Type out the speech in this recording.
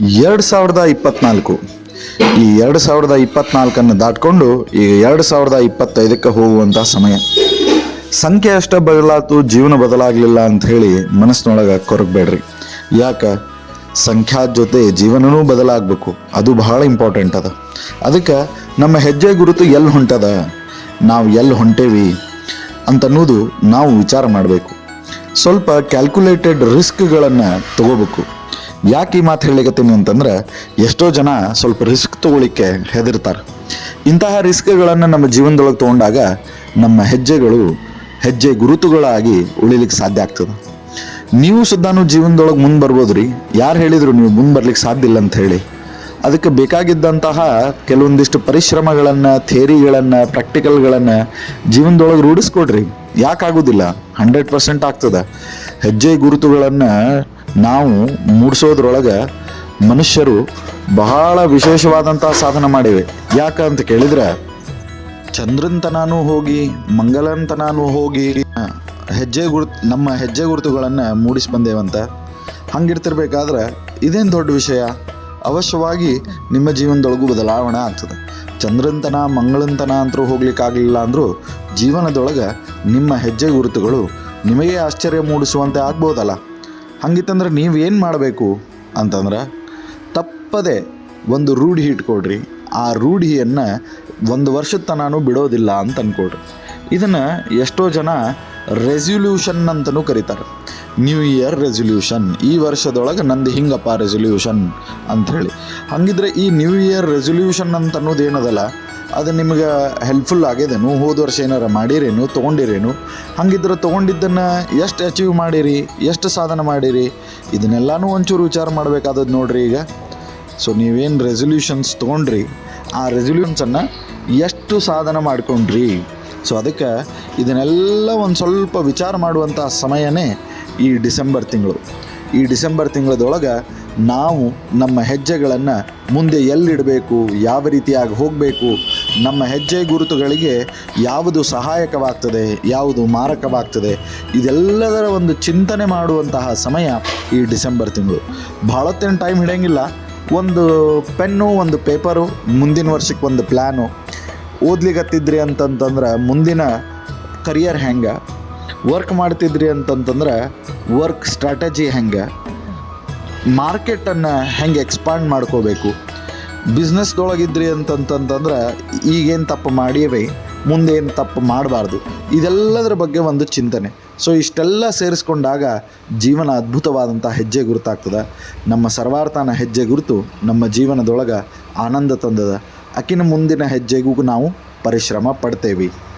ಎರಡು ಸಾವಿರದ ಇಪ್ಪತ್ನಾಲ್ಕು. ಈ ಎರಡು ಸಾವಿರದ ಇಪ್ಪತ್ನಾಲ್ಕನ್ನು ದಾಟ್ಕೊಂಡು ಈಗ ಎರಡು ಸಾವಿರದ ಇಪ್ಪತ್ತೈದಕ್ಕೆ ಹೋಗುವಂಥ ಸಮಯ. ಸಂಖ್ಯೆ ಅಷ್ಟೇ ಬದಲಾತು, ಜೀವನ ಬದಲಾಗಲಿಲ್ಲ ಅಂತ ಹೇಳಿ ಮನಸ್ಸಿನೊಳಗೆ ಕೊರಗಬೇಡ್ರಿ. ಯಾಕೆ? ಸಂಖ್ಯಾ ಜೊತೆ ಜೀವನನೂ ಬದಲಾಗಬೇಕು. ಅದು ಬಹಳ ಇಂಪಾರ್ಟೆಂಟ್ ಅದ. ಅದಕ್ಕೆ ನಮ್ಮ ಹೆಜ್ಜೆ ಗುರುತು ಎಲ್ಲಿ ಹೊಂಟದ? ನಾವು ಎಲ್ಲಿ ಹೊಂಟೇವಿ ಅಂತನ್ನೋದು ನಾವು ವಿಚಾರ ಮಾಡಬೇಕು. ಸ್ವಲ್ಪ ಕ್ಯಾಲ್ಕುಲೇಟೆಡ್ ರಿಸ್ಕ್ಗಳನ್ನು ತಗೋಬೇಕು. ಯಾಕೆ ಈ ಮಾತು ಹೇಳಿಕತ್ತೀನಿ ಅಂತಂದ್ರೆ ಎಷ್ಟೋ ಜನ ಸ್ವಲ್ಪ ರಿಸ್ಕ್ ತಗೊಳ್ಳಿಕ್ಕೆ ಹೆದರ್ತಾರೆ. ಇಂತಹ ರಿಸ್ಕ್ಗಳನ್ನು ನಮ್ಮ ಜೀವನದೊಳಗೆ ತೊಗೊಂಡಾಗ ನಮ್ಮ ಹೆಜ್ಜೆಗಳು ಹೆಜ್ಜೆ ಗುರುತುಗಳಾಗಿ ಉಳಿಲಿಕ್ಕೆ ಸಾಧ್ಯ ಆಗ್ತದೆ. ನೀವು ಸುದ್ದಾನು ಜೀವನದೊಳಗೆ ಮುಂದೆ ಬರ್ಬೋದು ರೀ ಯಾರು ಹೇಳಿದ್ರು ನೀವು ಮುಂದೆ ಬರ್ಲಿಕ್ಕೆ ಸಾಧ್ಯ ಇಲ್ಲ ಅಂತ ಹೇಳಿ. ಅದಕ್ಕೆ ಬೇಕಾಗಿದ್ದಂತಹ ಕೆಲವೊಂದಿಷ್ಟು ಪರಿಶ್ರಮಗಳನ್ನು, ಥೇರಿಗಳನ್ನು ಪ್ರಾಕ್ಟಿಕಲ್ಗಳನ್ನು ಜೀವನದೊಳಗೆ ರೂಢಿಸ್ಕೊಡ್ರಿ. ಯಾಕಾಗೋದಿಲ್ಲ ಹಂಡ್ರೆಡ್ ಪರ್ಸೆಂಟ್ ಆಗ್ತದೆ. ಹೆಜ್ಜೆ ಗುರುತುಗಳನ್ನು ನಾವು ಮೂಡಿಸೋದ್ರೊಳಗೆ ಮನುಷ್ಯರು ಬಹಳ ವಿಶೇಷವಾದಂಥ ಸಾಧನೆ ಮಾಡಿವೆ. ಯಾಕಂತ ಕೇಳಿದ್ರೆ ಚಂದ್ರನ್ ತನಾನು ಹೋಗಿ ಮಂಗಲನ್ ಹೋಗಿ ಹೆಜ್ಜೆ ಗುರುತು ನಮ್ಮ ಹೆಜ್ಜೆ ಗುರುತುಗಳನ್ನು ಮೂಡಿಸಿ ಬಂದೇವಂತ. ಹಂಗಿರ್ತಿರ್ಬೇಕಾದ್ರೆ ಇದೇನು ದೊಡ್ಡ ವಿಷಯ? ಅವಶ್ಯವಾಗಿ ನಿಮ್ಮ ಜೀವನದೊಳಗೂ ಬದಲಾವಣೆ ಆಗ್ತದೆ. ಚಂದ್ರಂತನ ಮಂಗಳಂತನ ಅಂತರೂ ಹೋಗ್ಲಿಕ್ಕಾಗಲಿಲ್ಲ ಅಂದರೂ ಜೀವನದೊಳಗೆ ನಿಮ್ಮ ಹೆಜ್ಜೆ ಗುರುತುಗಳು ನಿಮಗೆ ಆಶ್ಚರ್ಯ ಮೂಡಿಸುವಂತೆ ಆಗ್ಬೋದಲ್ಲ. ಹಂಗಿತ್ತಂದ್ರೆ ನೀವೇನು ಮಾಡಬೇಕು ಅಂತಂದ್ರೆ ತಪ್ಪದೆ ಒಂದು ರೂಢಿ ಇಟ್ಕೊಡ್ರಿ. ಆ ರೂಢಿಯನ್ನು ಒಂದು ವರ್ಷದ ತನಾನು ಬಿಡೋದಿಲ್ಲ ಅಂತ ಅಂದ್ಕೊಡ್ರಿ ಇದನ್ನು ಎಷ್ಟೋ ಜನ ರೆಸೊಲ್ಯೂಷನ್ ಅಂತಲೂ ಕರೀತಾರೆ. ನ್ಯೂ ಇಯರ್ ರೆಸೊಲ್ಯೂಷನ್ ಈ ವರ್ಷದೊಳಗೆ ನಂದು ಹಿಂಗಪ್ಪ ರೆಸೊಲ್ಯೂಷನ್ ಅಂಥೇಳಿ ಹಾಗಿದ್ರೆ ಈ ನ್ಯೂ ಇಯರ್ ರೆಸೊಲ್ಯೂಷನ್ ಅಂತ ಅನ್ನೋದು ಏನದಲ್ಲ ಅದು ನಿಮ್ಗೆ ಹೆಲ್ಪ್ಫುಲ್ ಆಗ್ಯದೇನು? ಹೋದ ವರ್ಷ ಏನಾರು ಮಾಡಿರೇನು? ತೊಗೊಂಡಿರೇನು? ಹಂಗಿದ್ರೆ ತೊಗೊಂಡಿದ್ದನ್ನು ಎಷ್ಟು ಅಚೀವ್ ಮಾಡಿರಿ? ಎಷ್ಟು ಸಾಧನೆ ಮಾಡಿರಿ? ಇದನ್ನೆಲ್ಲನೂ ಒಂಚೂರು ವಿಚಾರ ಮಾಡಬೇಕಾದದ್ದು ನೋಡ್ರಿ ಈಗ. ಸೊ ನೀವೇನು ರೆಸೊಲ್ಯೂಷನ್ಸ್ ತೊಗೊಂಡ್ರಿ, ಆ ರೆಸೊಲ್ಯೂಷನ್ಸನ್ನು ಎಷ್ಟು ಸಾಧನೆ ಮಾಡ್ಕೊಂಡ್ರಿ? ಸೊ ಅದಕ್ಕೆ ಇದನ್ನೆಲ್ಲ ಒಂದು ಸ್ವಲ್ಪ ವಿಚಾರ ಮಾಡುವಂಥ ಸಮಯನೇ ಈ ಡಿಸೆಂಬರ್ ತಿಂಗಳು. ಈ ಡಿಸೆಂಬರ್ ತಿಂಗಳದೊಳಗೆ ನಾವು ನಮ್ಮ ಹೆಜ್ಜೆಗಳನ್ನು ಮುಂದೆ ಎಲ್ಲಿಡಬೇಕು, ಯಾವ ರೀತಿಯಾಗಿ ಹೋಗಬೇಕು, ನಮ್ಮ ಹೆಜ್ಜೆ ಗುರುತುಗಳಿಗೆ ಯಾವುದು ಸಹಾಯಕವಾಗ್ತದೆ, ಯಾವುದು ಮಾರಕವಾಗ್ತದೆ, ಇದೆಲ್ಲದರ ಒಂದು ಚಿಂತನೆ ಮಾಡುವಂತಹ ಸಮಯ ಈ ಡಿಸೆಂಬರ್ ತಿಂಗಳು. ಭಾಳತ್ತೇನು ಟೈಮ್ ಹಿಡಿಯಂಗಿಲ್ಲ. ಒಂದು ಪೆನ್ನು, ಒಂದು ಪೇಪರು, ಮುಂದಿನ ವರ್ಷಕ್ಕೆ ಒಂದು ಪ್ಲ್ಯಾನು ಓದ್ಲಿಕ್ಕತ್ತಿದ್ರಿ ಅಂತಂತಂದ್ರೆ ಮುಂದಿನ ಕರಿಯರ್ ಹೆಂಗೆ? ವರ್ಕ್ ಮಾಡ್ತಿದ್ರಿ ಅಂತಂತಂದ್ರೆ ವರ್ಕ್ ಸ್ಟ್ರಾಟಜಿ ಹೆಂಗೆ? ಮಾರ್ಕೆಟನ್ನು ಹೆಂಗೆ ಎಕ್ಸ್ಪಾಂಡ್ ಮಾಡ್ಕೋಬೇಕು? ಬಿಸ್ನೆಸ್ದೊಳಗಿದ್ರಿ ಅಂತಂತಂತಂದ್ರೆ ಈಗೇನು ತಪ್ಪು ಮಾಡೀವಿ ಮುಂದೆ ಏನು ತಪ್ಪು ಮಾಡಬಾರ್ದು. ಇದೆಲ್ಲದರ ಬಗ್ಗೆ ಒಂದು ಚಿಂತನೆ. ಸೊ, ಇಷ್ಟೆಲ್ಲ ಸೇರಿಸ್ಕೊಂಡಾಗ ಜೀವನ ಅದ್ಭುತವಾದಂಥ ಹೆಜ್ಜೆ ಗುರುತಾಗ್ತದೆ. ನಮ್ಮ ಸರ್ವಾರ್ಥನ ಹೆಜ್ಜೆ ಗುರುತು ನಮ್ಮ ಜೀವನದೊಳಗೆ ಆನಂದ ತಂದದ. ಅಕ್ಕಿನ ಮುಂದಿನ ಹೆಜ್ಜೆಗೂ ನಾವು ಪರಿಶ್ರಮ ಪಡ್ತೇವೆ.